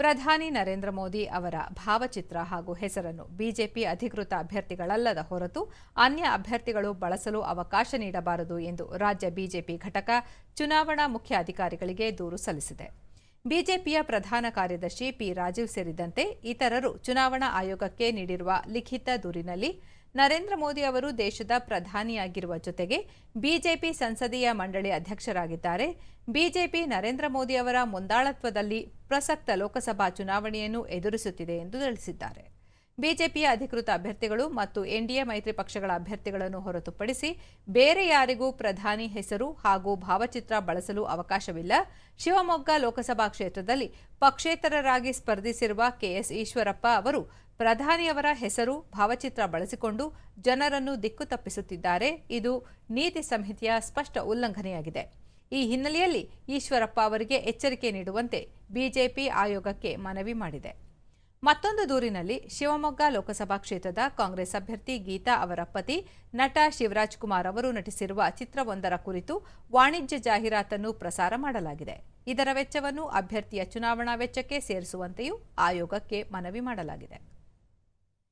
ಪ್ರಧಾನಿ ನರೇಂದ್ರ ಮೋದಿ ಅವರ ಭಾವಚಿತ್ರ ಹಾಗೂ ಹೆಸರನ್ನು ಬಿಜೆಪಿ ಅಧಿಕೃತ ಅಭ್ಯರ್ಥಿಗಳಲ್ಲದ ಹೊರತು ಅನ್ಯ ಅಭ್ಯರ್ಥಿಗಳು ಬಳಸಲು ಅವಕಾಶ ನೀಡಬಾರದು ಎಂದು ರಾಜ್ಯ ಬಿಜೆಪಿ ಘಟಕ ಚುನಾವಣಾ ಮುಖ್ಯ ಅಧಿಕಾರಿಗಳಿಗೆ ದೂರು ಸಲ್ಲಿಸಿದೆ. ಬಿಜೆಪಿಯ ಪ್ರಧಾನ ಕಾರ್ಯದರ್ಶಿ ಪಿ ರಾಜೀವ್ ಸೇರಿದಂತೆ ಇತರರು ಚುನಾವಣಾ ಆಯೋಗಕ್ಕೆ ನೀಡಿರುವ ಲಿಖಿತ ದೂರಿನಲ್ಲಿ ನರೇಂದ್ರ ಮೋದಿ ಅವರು ದೇಶದ ಪ್ರಧಾನಿಯಾಗಿರುವ ಜೊತೆಗೆ ಬಿಜೆಪಿ ಸಂಸದೀಯ ಮಂಡಳಿ ಅಧ್ಯಕ್ಷರಾಗಿದ್ದಾರೆ. ಬಿಜೆಪಿ ನರೇಂದ್ರ ಮೋದಿ ಅವರ ಮುಂದಾಳತ್ವದಲ್ಲಿ ಪ್ರಸಕ್ತ ಲೋಕಸಭಾ ಚುನಾವಣೆಯನ್ನು ಎದುರಿಸುತ್ತಿದೆ ಎಂದು ತಿಳಿಸಿದ್ದಾರೆ. ಬಿಜೆಪಿಯ ಅಧಿಕೃತ ಅಭ್ಯರ್ಥಿಗಳು ಮತ್ತು ಎನ್ಡಿಎ ಮೈತ್ರಿ ಪಕ್ಷಗಳ ಅಭ್ಯರ್ಥಿಗಳನ್ನು ಹೊರತುಪಡಿಸಿ ಬೇರೆ ಯಾರಿಗೂ ಪ್ರಧಾನಿ ಹೆಸರು ಹಾಗೂ ಭಾವಚಿತ್ರ ಬಳಸಲು ಅವಕಾಶವಿಲ್ಲ. ಶಿವಮೊಗ್ಗ ಲೋಕಸಭಾ ಕ್ಷೇತ್ರದಲ್ಲಿ ಪಕ್ಷೇತರರಾಗಿ ಸ್ಪರ್ಧಿಸಿರುವ ಕೆಎಸ್ ಈಶ್ವರಪ್ಪ ಅವರು ಪ್ರಧಾನಿಯವರ ಹೆಸರು, ಭಾವಚಿತ್ರ ಬಳಸಿಕೊಂಡು ಜನರನ್ನು ದಿಕ್ಕು ತಪ್ಪಿಸುತ್ತಿದ್ದಾರೆ. ಇದು ನೀತಿ ಸಂಹಿತೆಯ ಸ್ಪಷ್ಟ ಉಲ್ಲಂಘನೆಯಾಗಿದೆ. ಈ ಹಿನ್ನೆಲೆಯಲ್ಲಿ ಈಶ್ವರಪ್ಪ ಅವರಿಗೆ ಎಚ್ಚರಿಕೆ ನೀಡುವಂತೆ ಬಿಜೆಪಿ ಆಯೋಗಕ್ಕೆ ಮನವಿ ಮಾಡಿದೆ. ಮತ್ತೊಂದು ದೂರಿನಲ್ಲಿ ಶಿವಮೊಗ್ಗ ಲೋಕಸಭಾ ಕ್ಷೇತ್ರದ ಕಾಂಗ್ರೆಸ್ ಅಭ್ಯರ್ಥಿ ಗೀತಾ ಅವರ ಪತಿ ನಟ ಶಿವರಾಜ್ ಕುಮಾರ್ ಅವರು ನಟಿಸಿರುವ ಚಿತ್ರವೊಂದರ ಕುರಿತು ವಾಣಿಜ್ಯ ಜಾಹೀರಾತನ್ನು ಪ್ರಸಾರ ಮಾಡಲಾಗಿದೆ. ಇದರ ವೆಚ್ಚವನ್ನು ಅಭ್ಯರ್ಥಿಯ ಚುನಾವಣಾ ವೆಚ್ಚಕ್ಕೆ ಸೇರಿಸುವಂತೆಯೂ ಆಯೋಗಕ್ಕೆ ಮನವಿ ಮಾಡಲಾಗಿದೆ.